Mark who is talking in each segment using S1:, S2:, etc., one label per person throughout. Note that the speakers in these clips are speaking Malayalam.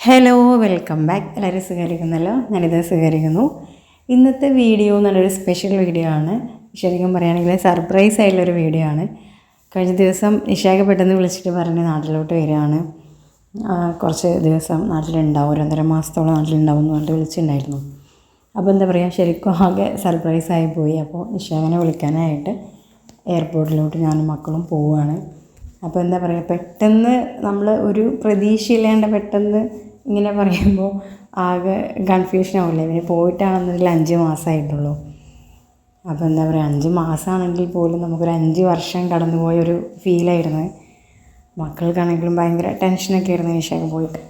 S1: ഹലോ വെൽക്കം ബാക്ക് എല്ലാവരും സ്വീകരിക്കുന്നല്ലോ ഞാനിത് സ്വീകരിക്കുന്നു ഇന്നത്തെ വീഡിയോ നല്ലൊരു സ്പെഷ്യൽ വീഡിയോ ആണ്. ശരിക്കും പറയുകയാണെങ്കിൽ സർപ്രൈസ് ആയിട്ടുള്ളൊരു വീഡിയോ ആണ്. കഴിഞ്ഞ ദിവസം ഇഷാക്ക് പെട്ടെന്ന് വിളിച്ചിട്ട് പറഞ്ഞ് നാട്ടിലോട്ട് വരികയാണ്. കുറച്ച് ദിവസം നാട്ടിലുണ്ടാവും. ഒരു ഒന്നര മാസത്തോളം നാട്ടിലുണ്ടാവും എന്ന് പറഞ്ഞിട്ട് വിളിച്ചിട്ടുണ്ടായിരുന്നു. അപ്പോൾ എന്താ പറയുക ശരിക്കും ആകെ സർപ്രൈസ് ആയി പോയി. അപ്പോൾ ഇഷാഖിനെ വിളിക്കാനായിട്ട് എയർപോർട്ടിലോട്ട് ഞാനും മക്കളും പോവുകയാണ്. അപ്പോൾ എന്താ പറയുക പെട്ടെന്ന് നമ്മൾ ഒരു പ്രതീക്ഷയില്ലാണ്ട് പെട്ടെന്ന് ഇങ്ങനെ പറയുമ്പോൾ ആകെ കൺഫ്യൂഷൻ ആവില്ലേ? പിന്നെ പോയിട്ടാണെന്നതിൽ അഞ്ച് മാസമായിട്ടുള്ളൂ അപ്പോൾ എന്താ പറയുക അഞ്ച് മാസമാണെങ്കിൽ പോലും നമുക്കൊരു അഞ്ച് വർഷം കടന്നുപോയ ഒരു ഫീലായിരുന്നു മക്കൾക്കാണെങ്കിലും ഭയങ്കര ടെൻഷനൊക്കെ ആയിരുന്നു ഈശോയൊക്കെ പോയിട്ട്.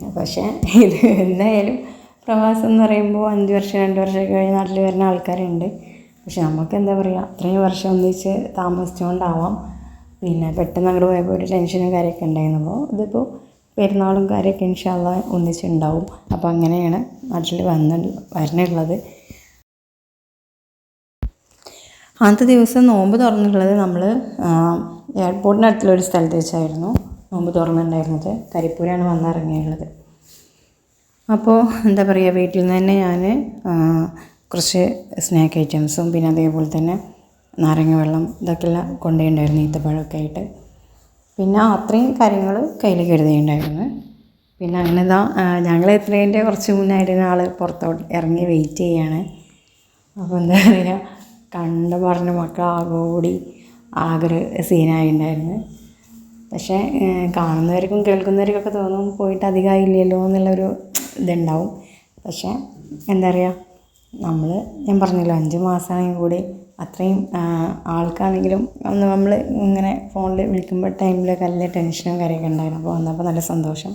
S1: പക്ഷേ ഇത് എന്തായാലും പ്രവാസം എന്ന് പറയുമ്പോൾ അഞ്ച് വർഷം രണ്ട് വർഷമൊക്കെ കഴിഞ്ഞ് നാട്ടിൽ വരുന്ന ആൾക്കാരുണ്ട്. പക്ഷെ നമുക്ക് എന്താ പറയുക അത്രയും വർഷം ഒന്നിച്ച് താമസിച്ചുകൊണ്ടാവാം പിന്നെ പെട്ടെന്ന് അങ്ങോട്ട് പോയപ്പോൾ ഒരു ടെൻഷനും കാര്യമൊക്കെ ഉണ്ടായിരുന്നു. അപ്പോൾ ഇതിപ്പോൾ പെരുന്നാളും കാര്യമൊക്കെ ഇൻഷാല്ല ഒന്നിച്ചുണ്ടാവും. അപ്പോൾ അങ്ങനെയാണ് നാട്ടിൽ വന്ന് വരണുള്ളത്. അന്നത്തെ ദിവസം നോമ്പ് തുറന്നിട്ടുള്ളത് നമ്മൾ എയർപോർട്ടിനടുത്തുള്ളൊരു സ്ഥലത്ത് വെച്ചായിരുന്നു നോമ്പ് തുറന്നിട്ടുണ്ടായിരുന്നത്. കരിപ്പൂരാണ് വന്നിറങ്ങിയുള്ളത് അപ്പോൾ എന്താ പറയുക വീട്ടിൽ നിന്ന് തന്നെ ഞാൻ കുറച്ച് സ്നാക്ക് ഐറ്റംസും പിന്നെ അതേപോലെ തന്നെ നാരങ്ങ വെള്ളം ഇതൊക്കെയുള്ള കൊണ്ടുപോയിട്ടുണ്ടായിരുന്നു ഈത്തപ്പഴമൊക്കെ ആയിട്ട്. പിന്നെ അത്രയും കാര്യങ്ങൾ കയ്യിൽ കരുതിയിട്ടുണ്ടായിരുന്നു. പിന്നെ അങ്ങനെ ഇതാ ഞങ്ങൾ എത്രേന്റെ കുറച്ച് മുന്നായിരുന്നു ആൾ പുറത്തോട്ട് ഇറങ്ങി വെയിറ്റ് ചെയ്യാണ്. അപ്പോൾ എന്താ പറയുക കണ്ട പറഞ്ഞ മക്കൾ ആകോടി ആകെ സീനായിട്ടുണ്ടായിരുന്നു. പക്ഷേ കാണുന്നവർക്കും കേൾക്കുന്നവർക്കൊക്കെ തോന്നും പോയിട്ട് അധികമായില്ലല്ലോ എന്നുള്ളൊരു ഇതുണ്ടാവും. പക്ഷേ എന്താ പറയുക നമ്മൾ ഞാൻ പറഞ്ഞല്ലോ അഞ്ച് മാസമാണെങ്കിൽ കൂടി അത്രയും ആൾക്കാണെങ്കിലും അന്ന് നമ്മൾ ഇങ്ങനെ ഫോണിൽ വിളിക്കുമ്പോൾ ടൈമിലൊക്കെ നല്ല ടെൻഷനും കാര്യമൊക്കെ ഉണ്ടായിരുന്നു. അപ്പോൾ വന്നപ്പോൾ നല്ല സന്തോഷം.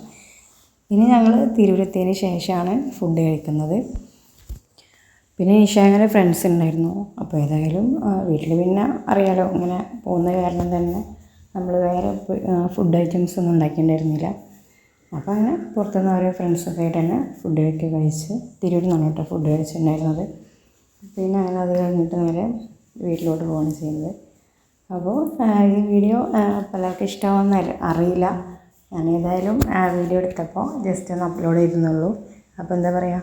S1: ഇനി ഞങ്ങൾ തിരുവനന്തപുരത്തിന് ശേഷമാണ് ഫുഡ് കഴിക്കുന്നത്. പിന്നെ ഈശാങ്ങനെ ഫ്രണ്ട്സ് ഉണ്ടായിരുന്നു. അപ്പോൾ ഏതായാലും വീട്ടിൽ പിന്നെ അറിയാലോ ഇങ്ങനെ പോകുന്ന കാരണം തന്നെ നമ്മൾ വേറെ ഫുഡ് ഐറ്റംസ് ഒന്നും ഉണ്ടാക്കിയിട്ടുണ്ടായിരുന്നില്ല. അപ്പോൾ അങ്ങനെ പുറത്തുനിന്ന് ഓരോ ഫ്രണ്ട്സൊക്കെ ആയിട്ട് തന്നെ ഫുഡ് കഴിക്കുക കഴിച്ച് തിരൂരിൽ കേട്ടോ ഫുഡ് കഴിച്ചിട്ടുണ്ടായിരുന്നത്. പിന്നെ അങ്ങനെ അത് കഴിഞ്ഞിട്ട് നേരെ വീട്ടിലോട്ട് പോവുകയാണ് ചെയ്യുന്നത്. അപ്പോൾ ഈ വീഡിയോ പലർക്കും ഇഷ്ടമാകുന്ന അറിയില്ല. ഞാൻ ഏതായാലും വീഡിയോ എടുത്തപ്പോൾ ജസ്റ്റ് ഒന്ന് അപ്ലോഡ് ചെയ്തെന്നുള്ളൂ അപ്പോൾ എന്താ പറയുക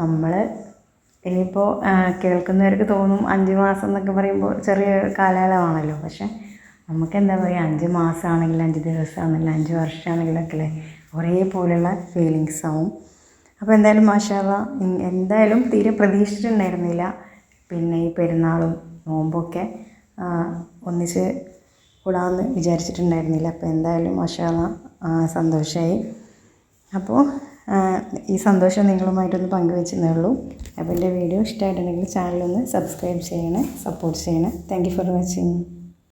S1: നമ്മൾ ഇനിയിപ്പോൾ കേൾക്കുന്നവർക്ക് തോന്നും അഞ്ച് മാസം എന്നൊക്കെ പറയുമ്പോൾ ചെറിയ കാലയളവാണല്ലോ. പക്ഷേ നമുക്ക് എന്താ പറയുക അഞ്ച് മാസമാണെങ്കിലും അഞ്ച് ദിവസമാണെങ്കിലും അഞ്ച് വർഷമാണെങ്കിലൊക്കെ അല്ലേ ഒരേപോലെയുള്ള ഫീലിങ്സ് ആവും. അപ്പോൾ എന്തായാലും മാഷാവ എന്തായാലും തീരെ പ്രതീക്ഷിച്ചിട്ടുണ്ടായിരുന്നില്ല. പിന്നെ ഈ പെരുന്നാളും നോമ്പൊക്കെ ഒന്നിച്ച് കൂടാമെന്ന് വിചാരിച്ചിട്ടുണ്ടായിരുന്നില്ല. അപ്പോൾ എന്തായാലും മഷാള സന്തോഷമായി അപ്പോൾ ഈ സന്തോഷം നിങ്ങളുമായിട്ടൊന്ന് പങ്കുവെച്ചെന്നേ ഉള്ളൂ അപ്പോൾ എന്റെ വീഡിയോ ഇഷ്ടമായിട്ടുണ്ടെങ്കിൽ ചാനലൊന്ന് സബ്സ്ക്രൈബ് ചെയ്യണേ സപ്പോർട്ട് ചെയ്യണേ. Thank you for watching